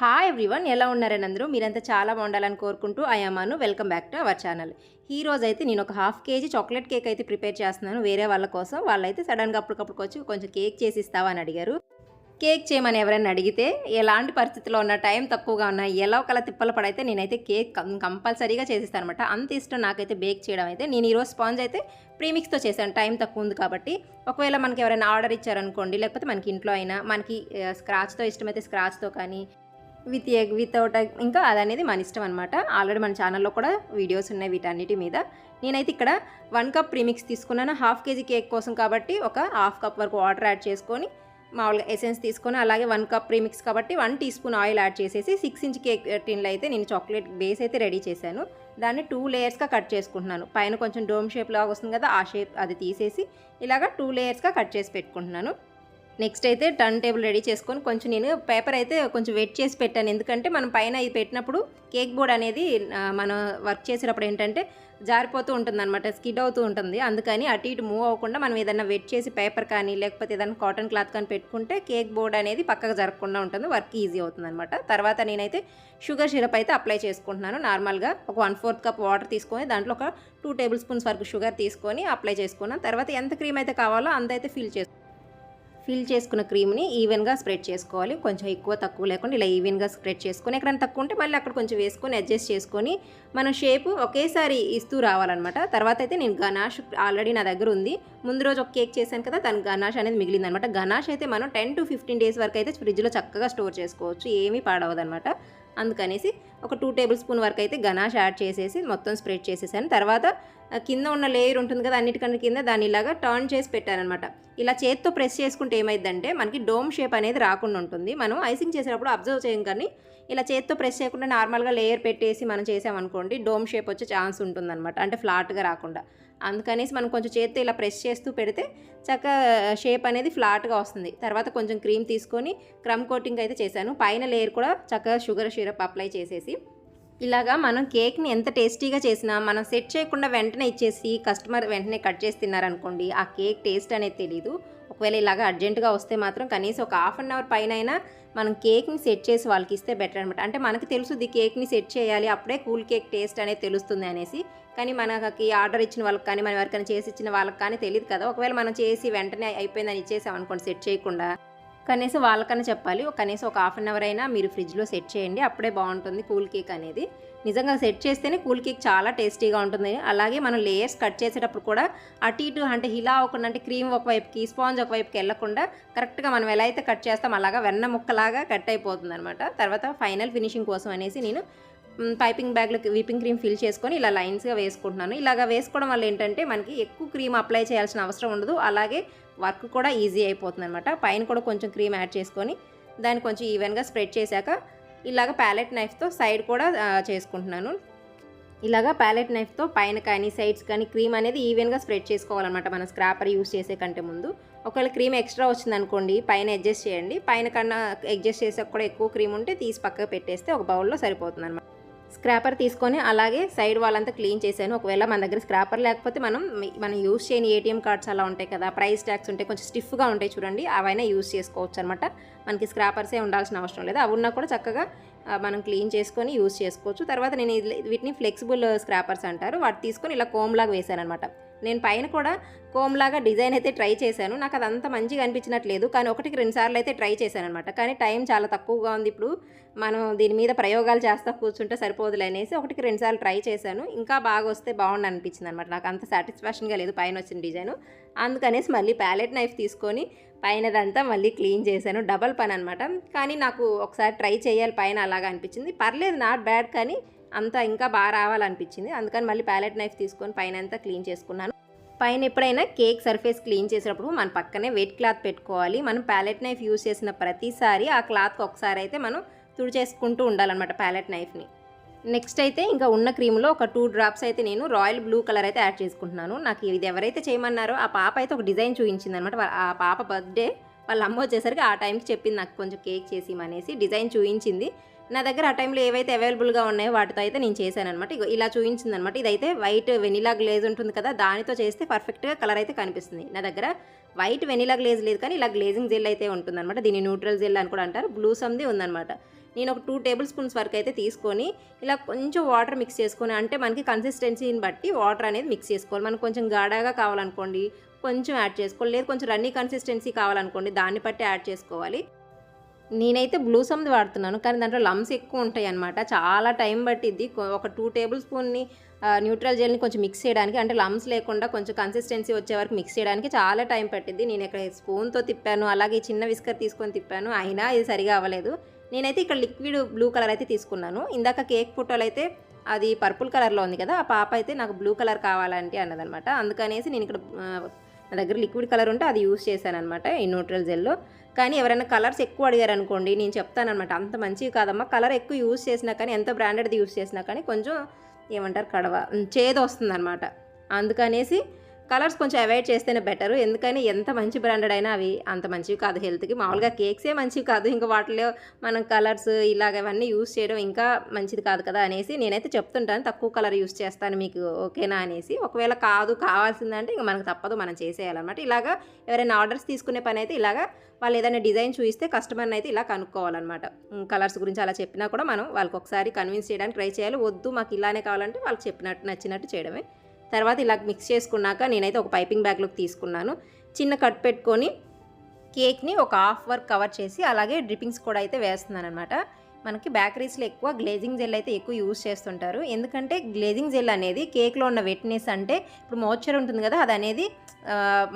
Hi everyone ఎలా ఉన్నారని అందరూ మీరంతా చాలా బాగుండాలని కోరుకుంటూ అయామాను welcome back to our channel ఈ రోజు అయితే నేను ఒక హాఫ్ కేజీ చాక్లెట్ కేక్ అయితే ప్రిపేర్ చేస్తున్నాను. వేరే వాళ్ళ కోసం. వాళ్ళైతే సడన్గా అప్పటికప్పుడు వచ్చి కొంచెం కేక్ చేసి ఇస్తావా అని అడిగారు. కేక్ చేయమని ఎవరైనా అడిగితే ఎలాంటి పరిస్థితిలో ఉన్న టైం తక్కువగా ఉన్న ఎలా ఒకలా తిప్పల పడైతే నేనైతే కేక్ కంపల్సరీగా చేసిస్తాను అనమాట అంత ఇష్టం నాకైతే బేక్ చేయడం అయితే. నేను ఈరోజు స్పాంజ్ అయితే ప్రీమిక్స్తో చేశాను. టైం తక్కువ ఉంది కాబట్టి. ఒకవేళ మనకి ఎవరైనా ఆర్డర్ ఇచ్చారనుకోండి లేకపోతే మనకి ఇంట్లో అయినా మనకి స్క్రాచ్తో ఇష్టమైతే స్క్రాచ్తో కానీ విత్ ఎగ్ వితౌట్ ఎగ్ ఇంకా అదనేది మన ఇష్టం అనమాట ఆల్రెడీ మన ఛానల్లో కూడా వీడియోస్ ఉన్నాయి వీటన్నిటి మీద. నేనైతే ఇక్కడ వన్ కప్ ప్రీమిక్స్ తీసుకున్నాను. హాఫ్ కేజీ కేక్ కోసం కాబట్టి ఒక హాఫ్ కప్ వరకు వాటర్ యాడ్ చేసుకొని మామూలుగా ఎసెన్స్ తీసుకొని అలాగే వన్ కప్ ప్రీమిక్స్ కాబట్టి one teaspoon oil add చేసేసి సిక్స్ ఇంచ్ కేక్ టిన్లో అయితే నేను చాక్లెట్ బేస్ అయితే రెడీ చేశాను. దాన్ని టూ లేయర్స్గా కట్ చేసుకుంటున్నాను. పైన కొంచెం డోమ్ షేప్ లాగా వస్తుంది కదా ఆ షేప్ అది తీసేసి ఇలాగ టూ లేయర్స్గా కట్ చేసి పెట్టుకుంటున్నాను. నెక్స్ట్ అయితే టర్న్ టేబుల్ రెడీ చేసుకొని కొంచెం నేను పేపర్ అయితే కొంచెం వెట్ చేసి పెట్టాను. ఎందుకంటే మనం పైన ఇది పెట్టినప్పుడు కేక్ బోర్డ్ అనేది మనం వర్క్ చేసేటప్పుడు ఏంటంటే జారిపోతూ ఉంటుంది అనమాట స్కిడ్ అవుతూ ఉంటుంది. అందుకని అటు ఇటు మూవ్ అవ్వకుండా మనం ఏదైనా వెట్ చేసి పేపర్ కానీ లేకపోతే ఏదైనా కాటన్ క్లాత్ కానీ పెట్టుకుంటే కేక్ బోర్డ్ అనేది పక్కకు జరగకుండా ఉంటుంది వర్క్ ఈజీ అవుతుంది అనమాట తర్వాత నేనైతే షుగర్ సిరప్ అయితే అప్లై చేసుకుంటున్నాను నార్మల్గా. ఒక వన్ ఫోర్త్ కప్ వాటర్ తీసుకొని దాంట్లో ఒక టూ టేబుల్ స్పూన్స్ వరకు షుగర్ తీసుకొని అప్లై చేసుకున్నాను. తర్వాత ఎంత క్రీమ్ అయితే కావాలో అంత అయితే ఫిల్ చేసుకున్నాను ఫిల్ చేసుకున్న క్రీమ్ని ఈవెన్గా స్ప్రెడ్ చేసుకోవాలి. కొంచెం ఎక్కువ తక్కువ లేకుండా ఇలా ఈవెన్గా స్ప్రెడ్ చేసుకొని ఎక్కడైనా తక్కువ ఉంటే మళ్ళీ అక్కడ కొంచెం వేసుకొని అడ్జస్ట్ చేసుకొని మనం షేప్ ఒకేసారి ఇస్తూ రావాలన్నమాట. తర్వాత అయితే నేను గనాష్ ఆల్రెడీ నా దగ్గర ఉంది. ముందు రోజు ఒక కేక్ చేశాను కదా దాని గనాష్ అనేది మిగిలిందనమాట గనాష్ అయితే మనం టెన్ టు ఫిఫ్టీన్ డేస్ వరకు అయితే ఫ్రిడ్జ్లో చక్కగా స్టోర్ చేసుకోవచ్చు. ఏమీ పాడవదనమాట అందుకనేసి ఒక టూ టేబుల్ స్పూన్ వరకు అయితే గనాష్ యాడ్ చేసేసి మొత్తం స్ప్రెడ్ చేసేసాను. తర్వాత కింద ఉన్న లేయర్ ఉంటుంది కదా అన్నిటికన్నా కింద దాన్ని ఇలాగా టర్న్ చేసి పెట్టానమాట ఇలా చేత్తో ప్రెస్ చేసుకుంటే ఏమైందంటే మనకి డోమ్ షేప్ అనేది రాకుండా ఉంటుంది. మనం ఐసింగ్ చేసేటప్పుడు అబ్జర్వ్ చేయం కానీ ఇలా చేత్తో ప్రెస్ చేయకుండా నార్మల్గా లేయర్ పెట్టేసి మనం చేసామనుకోండి డోమ్ షేప్ వచ్చే ఛాన్స్ ఉంటుందన్నమాట. అంటే ఫ్లాట్గా రాకుండా. అందుకనేసి మనం కొంచెం చేత్తో ఇలా ప్రెస్ చేస్తూ పెడితే చక్కగా షేప్ అనేది ఫ్లాట్గా వస్తుంది. తర్వాత కొంచెం క్రీమ్ తీసుకొని క్రమ్ కోటింగ్ అయితే చేశాను. పైన లేయర్ కూడా చక్కగా షుగర్ సిరప్ అప్లై చేసేసి. ఇలాగా మనం కేక్ని ఎంత టేస్టీగా చేసినా మనం సెట్ చేయకుండా వెంటనే ఇచ్చేసి కస్టమర్ వెంటనే కట్ చేసి తిన్నారనుకోండి ఆ కేక్ టేస్ట్ అనేది తెలీదు. ఒకవేళ ఇలాగ అర్జెంటుగా వస్తే మాత్రం కనీసం ఒక హాఫ్ అన్ అవర్ పైన అయినా మనం కేక్ని సెట్ చేసి వాళ్ళకి ఇస్తే బెటర్ అనమాట అంటే మనకి తెలుసుది కేక్ని సెట్ చేయాలి అప్పుడే కూల్ కేక్ టేస్ట్ అనేది తెలుస్తుంది అనేసి. కానీ మనకి ఆర్డర్ ఇచ్చిన వాళ్ళకి కానీ మనం ఎవరికైనా చేసి ఇచ్చిన వాళ్ళకి కానీ తెలియదు కదా. ఒకవేళ మనం చేసి వెంటనే అయిపోయిందని ఇచ్చేసాం అనుకోండి సెట్ చేయకుండా. కనీసం వాళ్ళకన్నా చెప్పాలి. ఒక కనీసం ఒక హాఫ్ అన్ అవర్ అయినా మీరు ఫ్రిడ్జ్లో సెట్ చేయండి అప్పుడే బాగుంటుంది కూల్ కేక్ అనేది. నిజంగా సెట్ చేస్తేనే కూల్ కేక్ చాలా టేస్టీగా ఉంటుంది. అలాగే మనం లేయర్స్ కట్ చేసేటప్పుడు కూడా అటు ఇటు అంటే ఇలా అవ్వకుండా అంటే క్రీమ్ ఒకవైపుకి స్పాంజ్ ఒకవైపుకి వెళ్ళకుండా కరెక్ట్గా మనం ఎలా అయితే కట్ చేస్తాం అలాగా వెన్న ముక్కలాగా కట్ అయిపోతుంది అనమాట తర్వాత ఫైనల్ ఫినిషింగ్ కోసం అనేసి నేను పైపింగ్ బ్యాగ్లో విపింగ్ క్రీమ్ ఫిల్ చేసుకొని ఇలా లైన్స్గా వేసుకుంటున్నాను. ఇలాగా వేసుకోవడం వల్ల ఏంటంటే మనకి ఎక్కువ క్రీమ్ అప్లై చేయాల్సిన అవసరం ఉండదు. అలాగే వర్క్ కూడా ఈజీ అయిపోతుంది అనమాట పైన కూడా కొంచెం క్రీమ్ యాడ్ చేసుకొని దాన్ని కొంచెం ఈవెన్గా స్ప్రెడ్ చేశాక ఇలాగ ప్యాలెట్ నైఫ్తో సైడ్ కూడా చేసుకుంటున్నాను. ఇలాగా ప్యాలెట్ నైఫ్తో పైన కానీ సైడ్స్ కానీ క్రీమ్ అనేది ఈవెన్గా స్ప్రెడ్ చేసుకోవాలన్నమాట. మన స్క్రాపర్ యూస్ చేసే కంటే ముందు. ఒకవేళ క్రీమ్ ఎక్స్ట్రా వచ్చిందనుకోండి పైన అడ్జస్ట్ చేయండి. పైన కన్నా అడ్జస్ట్ చేసాక కూడా ఎక్కువ క్రీమ్ ఉంటే తీసి పక్కకు పెట్టేస్తే ఒక బౌల్లో సరిపోతుంది అనమాట స్క్రాపర్ తీసుకొని అలాగే సైడ్ వాళ్ళంతా క్లీన్ చేశాను. ఒకవేళ మన దగ్గర స్క్రాపర్ లేకపోతే మనం మనం యూస్ చేయని ఏటీఎం కార్డ్స్ అలా ఉంటాయి కదా ప్రైస్ ట్యాక్స్ ఉంటాయి కొంచెం స్టిఫ్గా ఉంటాయి చూడండి అవైనా యూస్ చేసుకోవచ్చు అనమాట మనకి స్క్రాపర్సే ఉండాల్సిన అవసరం లేదు. అవి ఉన్నా కూడా చక్కగా మనం క్లీన్ చేసుకొని యూస్ చేసుకోవచ్చు. తర్వాత నేను వీటిని ఫ్లెక్సిబుల్ స్క్రాపర్స్ అంటారు. వాటి తీసుకొని ఇలా కోమ్లాగా వేసాను అనమాట నేను పైన కూడా కోమ్లాగా డిజైన్ అయితే ట్రై చేశాను. నాకు అది అంత మంచిగా అనిపించినట్లేదు. కానీ ఒకటికి రెండుసార్లు అయితే ట్రై చేశాను అనమాట కానీ టైం చాలా తక్కువగా ఉంది ఇప్పుడు. మనం దీని మీద ప్రయోగాలు చేస్తా కూర్చుంటే సరిపోదులే అనేసి ఒకటికి రెండుసార్లు ట్రై చేశాను. ఇంకా బాగా వస్తే బాగుండు అనిపించింది అనమాట నాకు అంత సాటిస్ఫాక్షన్గా లేదు పైన వచ్చిన డిజైన్ అందుకనేసి మళ్ళీ ప్యాలెట్ నైఫ్ తీసుకొని పైనదంతా మళ్ళీ క్లీన్ చేశాను. డబల్ పని అనమాట కానీ నాకు ఒకసారి ట్రై చేయాలి పైన అలాగా అనిపించింది. పర్లేదు నాట్ బ్యాడ్ కానీ అంతా ఇంకా బాగా రావాలనిపించింది. అందుకని మళ్ళీ ప్యాలెట్ నైఫ్ తీసుకొని పైన అంతా క్లీన్ చేసుకున్నాను. పైన ఎప్పుడైనా కేక్ సర్ఫేస్ క్లీన్ చేసేటప్పుడు మన పక్కనే వెట్ క్లాత్ పెట్టుకోవాలి. మనం ప్యాలెట్ నైఫ్ యూస్ చేసిన ప్రతిసారి ఆ క్లాత్కి ఒకసారి అయితే మనం తుడిచేసుకుంటూ ఉండాలన్నమాట ప్యాలెట్ నైఫ్ని. నెక్స్ట్ అయితే ఇంకా ఉన్న క్రీమ్లో ఒక టూ డ్రాప్స్ అయితే నేను రాయల్ బ్లూ కలర్ అయితే యాడ్ చేసుకుంటున్నాను. నాకు ఇది ఎవరైతే చేయమన్నారో ఆ పాప అయితే ఒక డిజైన్ చూపించింది అనమాట ఆ పాప బర్త్డే వాళ్ళ అమ్మ వచ్చేసరికి ఆ టైంకి చెప్పింది నాకు కొంచెం కేక్ చేసి అనేసి డిజైన్ చూపించింది నా దగ్గర ఆ టైంలో ఏవైతే అవైలబుల్గా ఉన్నాయో వాటితో అయితే నేను చేశాను అనమాట ఇలా చూపించింది అనమాట ఇదైతే వైట్ వెనిలా గ్లేజ్ ఉంటుంది కదా దానితో చేస్తే పర్ఫెక్ట్గా కలర్ అయితే కనిపిస్తుంది. నా దగ్గర వైట్ వెనిలా గ్లేజ్ లేదు కానీ ఇలా గ్లేజింగ్ జెల్ అయితే ఉంటుంది అనమాట దీన్ని న్యూట్రల్ జెల్ అని కూడా అంటారు. బ్లూ సమ్ది ఉందన్నమాట. నేను ఒక టూ టేబుల్ స్పూన్స్ వరకు అయితే తీసుకొని ఇలా కొంచెం వాటర్ మిక్స్ చేసుకొని అంటే మనకి కన్సిస్టెన్సీని బట్టి వాటర్ అనేది మిక్స్ చేసుకోవాలి. మనకు కొంచెం గాఢాగా కావాలనుకోండి కొంచెం యాడ్ చేసుకోవాలి. లేదు కొంచెం రన్నీ కన్సిస్టెన్సీ కావాలనుకోండి దాన్ని బట్టి యాడ్ చేసుకోవాలి. నేనైతే బ్లూ సమ్ది వాడుతున్నాను కానీ దాంట్లో లమ్స్ ఎక్కువ ఉంటాయి అనమాట చాలా టైం పట్టిద్ది. ఒక టూ టేబుల్ స్పూన్ని న్యూట్రల్ జెల్ని కొంచెం మిక్స్ చేయడానికి అంటే లమ్స్ లేకుండా కొంచెం కన్సిస్టెన్సీ వచ్చే వరకు మిక్స్ చేయడానికి చాలా టైం పట్టింది నేను ఇక్కడ స్పూన్తో తిప్పాను అలాగే చిన్న విస్కర్ తీసుకొని తిప్పాను అయినా ఇది సరిగా అవ్వలేదు. నేనైతే ఇక్కడ లిక్విడ్ బ్లూ కలర్ అయితే తీసుకున్నాను. ఇందాక కేక్ ఫోటోలు అయితే అది పర్పుల్ కలర్లో ఉంది కదా ఆ పాప అయితే నాకు బ్లూ కలర్ కావాలంటే అన్నదనమాట అందుకనేసి నేను ఇక్కడ నా దగ్గర లిక్విడ్ కలర్ ఉంటే అది యూస్ చేశాను అనమాట ఈ న్యూట్రల్ జెల్లో కానీ ఎవరైనా కలర్స్ ఎక్కువ అడిగారు అనుకోండి నేను చెప్తానమాట అంత మంచివి కాదమ్మా. కలర్ ఎక్కువ యూస్ చేసినా కానీ ఎంత బ్రాండెడ్ది యూస్ చేసినా కానీ కొంచెం ఏమంటారు కడవ చేదు వస్తుంది అనమాట అందుకనేసి కలర్స్ కొంచెం అవాయిడ్ చేస్తేనే బెటర్. ఎందుకని ఎంత మంచి బ్రాండెడ్ అయినా అవి అంత మంచివి కాదు హెల్త్కి. మామూలుగా కేక్సే మంచివి కాదు. ఇంకా వాటిలో మనం కలర్స్ ఇలాగ ఇవన్నీ యూస్ చేయడం ఇంకా మంచిది కాదు కదా అనేసి నేనైతే చెప్తుంటాను. తక్కువ కలర్ యూస్ చేస్తాను మీకు ఓకేనా అనేసి. ఒకవేళ కాదు కావాల్సిందంటే ఇంకా మనకు తప్పదు. మనం చేసేయాలన్నమాట. ఇలాగా ఎవరైనా ఆర్డర్స్ తీసుకునే పని అయితే ఇలాగా వాళ్ళు ఏదైనా డిజైన్ చూపిస్తే కస్టమర్ని అయితే ఇలా కనుక్కోవాలన్నమాట. కలర్స్ గురించి అలా చెప్పినా కూడా మనం వాళ్ళకి ఒకసారి కన్విన్స్ చేయడానికి ట్రై చేయాలి. వద్దు మాకు ఇలానే కావాలంటే వాళ్ళకి చెప్పినట్టు నచ్చినట్టు చేయడమే. తర్వాత ఇలా మిక్స్ చేసుకున్నాక నేనైతే ఒక పైపింగ్ బ్యాగ్లోకి తీసుకున్నాను. చిన్న కట్ పెట్టుకొని కేక్ని ఒక హాఫ్ వర్క్ కవర్ చేసి అలాగే డ్రిప్పింగ్స్ కూడా అయితే వేస్తున్నాను అనమాట మనకి బేకరీస్లో ఎక్కువ గ్లేజింగ్ జెల్ అయితే ఎక్కువ యూస్ చేస్తుంటారు. ఎందుకంటే గ్లేజింగ్ జెల్ అనేది కేక్లో ఉన్న వెట్నెస్ అంటే ఇప్పుడు మోచర్ ఉంటుంది కదా అది అనేది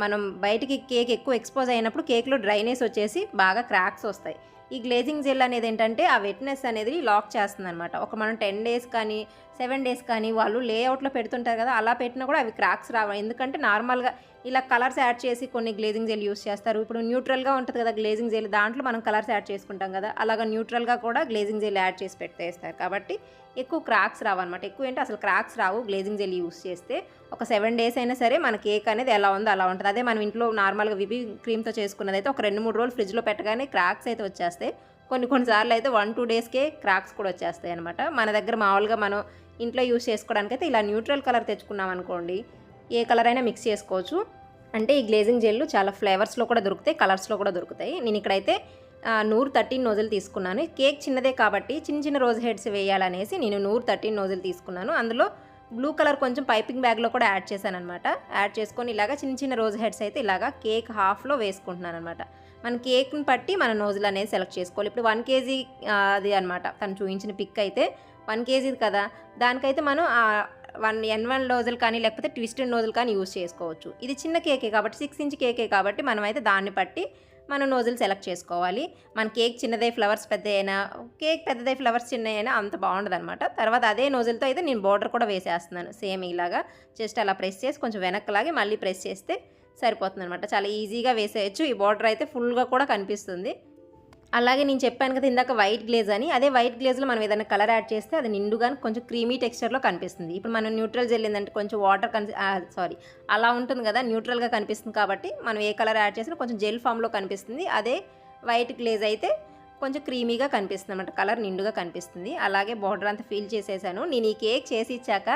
మనం బయటికి కేక్ ఎక్కువ ఎక్స్పోజ్ అయినప్పుడు కేక్లో డ్రైనెస్ వచ్చేసి బాగా క్రాక్స్ వస్తాయి. ఈ గ్లేజింగ్ జెల్ అనేది ఏంటంటే ఆ వెట్నెస్ అనేది లాక్ చేస్తుంది అనమాట ఒక మనం టెన్ డేస్ కానీ సెవెన్ డేస్ కానీ వాళ్ళు లేఅవుట్లో పెడుతుంటారు కదా అలా పెట్టినా కూడా అవి క్రాక్స్ రావు. ఎందుకంటే నార్మల్గా ఇలా కలర్స్ యాడ్ చేసి కొన్ని గ్లేజింగ్ జెల్ యూస్ చేస్తారు. ఇప్పుడు న్యూట్రల్గా ఉంటుంది కదా గ్లేజింగ్ జెల్ దాంట్లో మనం కలర్స్ యాడ్ చేసుకుంటాం కదా అలాగా న్యూట్రల్గా కూడా గ్లేజింగ్ జెల్ యాడ్ చేసి పెట్టేస్తారు. కాబట్టి ఎక్కువ క్రాక్స్ రావు అనమాట ఎక్కువ ఏంటి? అసలు క్రాక్స్ రావు. గ్లేజింగ్ జెల్ యూస్ చేస్తే ఒక సెవెన్ డేస్ అయినా సరే మన కేక్ అనేది ఎలా ఉందో అలా ఉంటుంది. అదే మనం ఇంట్లో నార్మల్గా విపింగ్ క్రీమ్తో చేసుకున్నది అయితే ఒక రెండు మూడు రోజులు ఫ్రిడ్జ్లో పెట్టగానే క్రాక్స్ అయితే వచ్చేస్తాయి. కొన్ని కొన్నిసార్లు అయితే వన్ టూ డేస్కే క్రాక్స్ కూడా వచ్చేస్తాయి అనమాట మన దగ్గర మామూలుగా మనం ఇంట్లో యూస్ చేసుకోవడానికి అయితే ఇలా న్యూట్రల్ కలర్ తెచ్చుకున్నాం అనుకోండి ఏ కలర్ అయినా మిక్స్ చేసుకోవచ్చు. అంటే ఈ గ్లేజింగ్ జెల్లు చాలా ఫ్లేవర్స్లో కూడా దొరుకుతాయి కలర్స్లో కూడా దొరుకుతాయి. నేను ఇక్కడైతే నూరు థర్టీన్ నోజులు తీసుకున్నాను. కేక్ చిన్నదే కాబట్టి చిన్న చిన్న రోజ్ హెడ్స్ వేయాలనేసి నేను నూరు థర్టీన్ నోజులు తీసుకున్నాను. అందులో బ్లూ కలర్ కొంచెం పైపింగ్ బ్యాగ్లో కూడా యాడ్ చేశాను అనమాట యాడ్ చేసుకొని ఇలాగా చిన్న చిన్న రోజ్ హెడ్స్ అయితే ఇలాగా కేక్ హాఫ్లో వేసుకుంటున్నాను అనమాట మన కేక్ని బట్టి మన నోజులు అనేది సెలెక్ట్ చేసుకోవాలి. ఇప్పుడు వన్ కేజీ అది అనమాట తను చూపించిన పిక్ అయితే వన్ కేజీది కదా. దానికైతే మనం వన్ ఎన్ వన్ నోజులు కానీ లేకపోతే ట్విస్టెడ్ నోజులు కానీ యూజ్ చేసుకోవచ్చు. ఇది చిన్న కేకే కాబట్టి సిక్స్ ఇంచ్ కేకే కాబట్టి మనం అయితే దాన్ని బట్టి మనం నోజులు సెలెక్ట్ చేసుకోవాలి. మన కేక్ చిన్నదే ఫ్లవర్స్ పెద్ద అయినా కేక్ పెద్దదే ఫ్లవర్స్ చిన్న అయినా అంత బాగుండదు అనమాట తర్వాత అదే నోజులతో అయితే నేను బార్డర్ కూడా వేసేస్తున్నాను. సేమ్ ఇలాగా జస్ట్ అలా ప్రెస్ చేసి కొంచెం వెనక్కలాగి మళ్ళీ ప్రెస్ చేస్తే సరిపోతుంది అనమాట చాలా ఈజీగా వేసేయచ్చు. ఈ బార్డర్ అయితే ఫుల్గా కూడా కనిపిస్తుంది. అలాగే నేను చెప్పాను కదా ఇందాక వైట్ గ్లేజ్ అని. అదే వైట్ గ్లేజ్లో మనం ఏదైనా కలర్ యాడ్ చేస్తే అది నిండుగా కొంచెం క్రీమీ టెక్స్చర్లో కనిపిస్తుంది. ఇప్పుడు మనం న్యూట్రల్ జెల్ ఏంటంటే కొంచెం వాటర్ కన్ సారీ అలా ఉంటుంది కదా న్యూట్రల్గా కనిపిస్తుంది కాబట్టి మనం ఏ కలర్ యాడ్ చేసినా కొంచెం జెల్ ఫామ్లో కనిపిస్తుంది. అదే వైట్ గ్లేజ్ అయితే కొంచెం క్రీమీగా కనిపిస్తుంది అనమాట కలర్ నిండుగా కనిపిస్తుంది. అలాగే బార్డర్ అంతా ఫీల్ చేసేసాను. నేను ఈ కేక్ చేసి ఇచ్చాక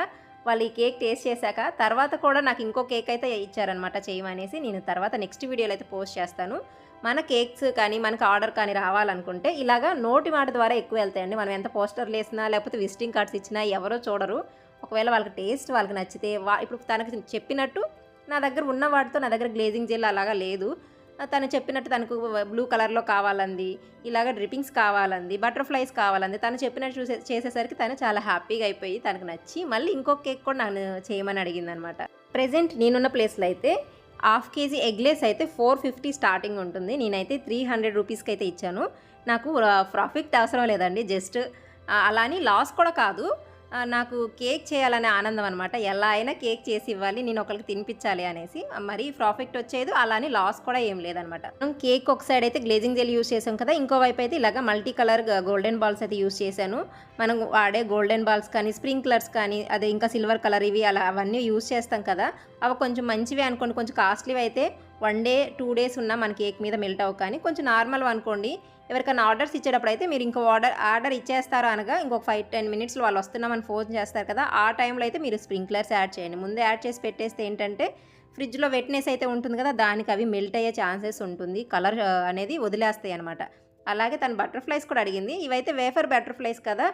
వాళ్ళు ఈ కేక్ టేస్ట్ చేశాక తర్వాత కూడా నాకు ఇంకో కేక్ అయితే ఇచ్చారనమాట చేయమనేసి. నేను తర్వాత నెక్స్ట్ వీడియోలో అయితే పోస్ట్ చేస్తాను. మన కేక్స్ కానీ మనకు ఆర్డర్ కానీ రావాలనుకుంటే ఇలాగా నోటి మాట ద్వారా ఎక్కువ వెళ్తాయండి. మనం ఎంత పోస్టర్లు వేసినా లేకపోతే విజిటింగ్ కార్డ్స్ ఇచ్చినా ఎవరో చూడరు. ఒకవేళ వాళ్ళకి టేస్ట్ వాళ్ళకి నచ్చితే వా ఇప్పుడు తనకు చెప్పినట్టు నా దగ్గర ఉన్న వాటితో నా దగ్గర గ్లేజింగ్ జెల్ అలాగా లేదు. తను చెప్పినట్టు తనకు బ్లూ కలర్లో కావాలంది ఇలాగ డ్రిప్పింగ్స్ కావాలంది బటర్ఫ్లైస్ కావాలంది. తను చెప్పినట్టు చూసే చేసేసరికి తను చాలా హ్యాపీగా అయిపోయి తనకు నచ్చి మళ్ళీ ఇంకొక కేక్ కూడా నన్ను చేయమని అడిగింది అనమాట ప్రజెంట్ నేనున్న ప్లేస్లో అయితే హాఫ్ కేజీ ఎగ్లెస్ అయితే ఫోర్ ఫిఫ్టీ స్టార్టింగ్ ఉంటుంది. నేనైతే త్రీ హండ్రెడ్ రూపీస్కి అయితే ఇచ్చాను. నాకు ప్రాఫిట్ అవసరం లేదండి. జస్ట్ అలా అని లాస్ కూడా కాదు. నాకు కేక్ చేయాలనే ఆనందం అనమాట ఎలా అయినా కేక్ చేసి ఇవ్వాలి నేను ఒకరికి తినిపించాలి అనేసి. మరి ప్రాఫిట్ వచ్చేది అలానే లాస్ కూడా ఏం లేదనమాట మనం కేక్ ఒక సైడ్ అయితే గ్లేజింగ్ జెల్ యూస్ చేసాం కదా ఇంకో వైపు అయితే ఇలాగ మల్టీ కలర్ గోల్డెన్ బాల్స్ అయితే యూస్ చేశాను. మనం వాడే గోల్డెన్ బాల్స్ కానీ స్ప్రింక్లర్స్ కానీ అదే ఇంకా సిల్వర్ కలర్ ఇవి అలా అవన్నీ యూస్ చేస్తాం కదా. అవి కొంచెం మంచివి అనుకోండి కొంచెం కాస్ట్లీవి అయితే వన్ డే టూ డేస్ ఉన్నా మన కేక్ మీద మెల్ట్ అవ్వ కానీ కొంచెం నార్మల్ అనుకోండి. ఎవరికైనా ఆర్డర్స్ ఇచ్చేటప్పుడు అయితే మీరు ఇంకో ఆర్డర్ ఆర్డర్ ఇచ్చేస్తారు అనగా ఇంకొక ఫైవ్ టెన్ మినిట్స్లో వాళ్ళు వస్తున్నామని ఫోన్ చేస్తారు కదా ఆ టైంలో అయితే మీరు స్ప్రింక్లర్స్ యాడ్ చేయండి. ముందే యాడ్ చేసి పెట్టేస్తే ఏంటంటే ఫ్రిడ్జ్లో వెట్నెస్ అయితే ఉంటుంది కదా దానికి అవి మెల్ట్ అయ్యే ఛాన్సెస్ ఉంటుంది. కలర్ అనేది వదిలేస్తాయి అనమాట అలాగే తను బటర్ఫ్లైస్ కూడా అడిగింది. ఇవైతే వేఫర్ బటర్ఫ్లైస్ కదా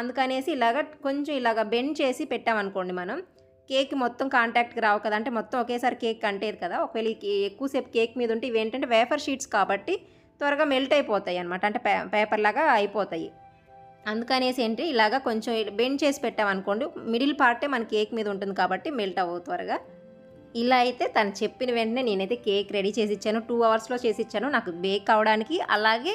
అందుకనేసి ఇలాగ కొంచెం ఇలాగ బెండ్ చేసి పెట్టామనుకోండి మనం కేక్ మొత్తం కాంటాక్ట్కి రావు కదా. అంటే మొత్తం ఒకేసారి కేక్ అంటేది కదా. ఒకవేళ ఎక్కువసేపు కేక్ మీద ఉంటే ఇవేంటంటే వేఫర్ షీట్స్ కాబట్టి త్వరగా మెల్ట్ అయిపోతాయి అనమాట అంటే పే పేపర్ లాగా అయిపోతాయి. అందుకనేసి ఏంటి ఇలాగా కొంచెం బెండ్ చేసి పెట్టామనుకోండి మిడిల్ పార్టే మన కేక్ మీద ఉంటుంది కాబట్టి మెల్ట్ అవ్వవు త్వరగా. ఇలా అయితే తను చెప్పిన వెంటనే నేనైతే కేక్ రెడీ చేసి ఇచ్చాను. టూ అవర్స్లో చేసి ఇచ్చాను. నాకు బేక్ అవడానికి అలాగే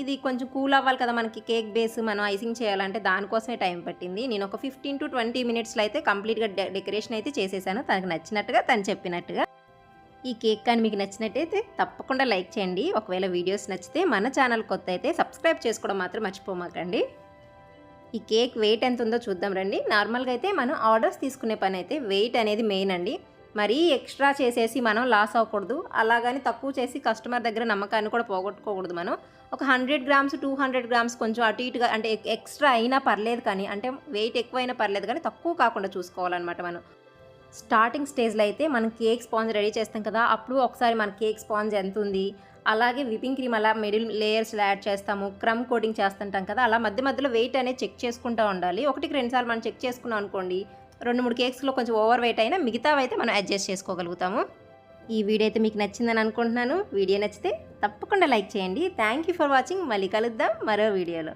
ఇది కొంచెం కూల్ అవ్వాలి కదా మనకి కేక్ బేస్ మనం ఐసింగ్ చేయాలంటే దానికోసమే టైం పట్టింది. నేను ఒక ఫిఫ్టీన్ టు ట్వంటీ మినిట్స్లో అయితే కంప్లీట్గా డెకరేషన్ అయితే చేసేసాను. తనకు నచ్చినట్టుగా తను చెప్పినట్టుగా. ఈ కేక్ కానీ మీకు నచ్చినట్టయితే తప్పకుండా లైక్ చేయండి. ఒకవేళ వీడియోస్ నచ్చితే మన ఛానల్ కొత్త అయితే సబ్స్క్రైబ్ చేసుకోవడం మాత్రం మర్చిపోమాకండి. ఈ కేక్ వెయిట్ ఎంత ఉందో చూద్దాం రండి. నార్మల్గా అయితే మనం ఆర్డర్స్ తీసుకునే పని అయితే వెయిట్ అనేది మెయిన్ అండి. మరీ ఎక్స్ట్రా చేసేసి మనం లాస్ అవ్వకూడదు. అలాగని తక్కువ చేసి కస్టమర్ దగ్గర నమ్మకాన్ని కూడా పోగొట్టుకోకూడదు మనం. ఒక hundred grams two hundred grams కొంచెం అటు ఇటుగా అంటే ఎక్స్ట్రా అయినా పర్లేదు కానీ అంటే వెయిట్ ఎక్కువైనా పర్లేదు కానీ తక్కువ కాకుండా చూసుకోవాలన్నమాట మనం. స్టార్టింగ్ స్టేజ్లో అయితే మనం కేక్ స్పాంజ్ రెడీ చేస్తాం కదా అప్పుడు ఒకసారి మన కేక్ స్పాంజ్ ఎంత ఉంది అలాగే విపింగ్ క్రీమ్ అలా మిడిల్ లేయర్స్ యాడ్ చేస్తాము క్రమ్ కోటింగ్ చేస్తుంటాం కదా అలా మధ్య మధ్యలో వెయిట్ అనేది చెక్ చేసుకుంటూ ఉండాలి. ఒకటికి రెండుసార్లు మనం చెక్ చేసుకున్నాం అనుకోండి రెండు మూడు కేక్స్లో కొంచెం ఓవర్ వెయిట్ అయినా మిగతావైతే మనం అడ్జస్ట్ చేసుకోగలుగుతాము. ఈ వీడియో అయితే మీకు నచ్చిందని అనుకుంటున్నాను. వీడియో నచ్చితే తప్పకుండా లైక్ చేయండి. థ్యాంక్ యూ ఫర్ వాచింగ్ మళ్ళీ కలుద్దాం మరో వీడియోలో.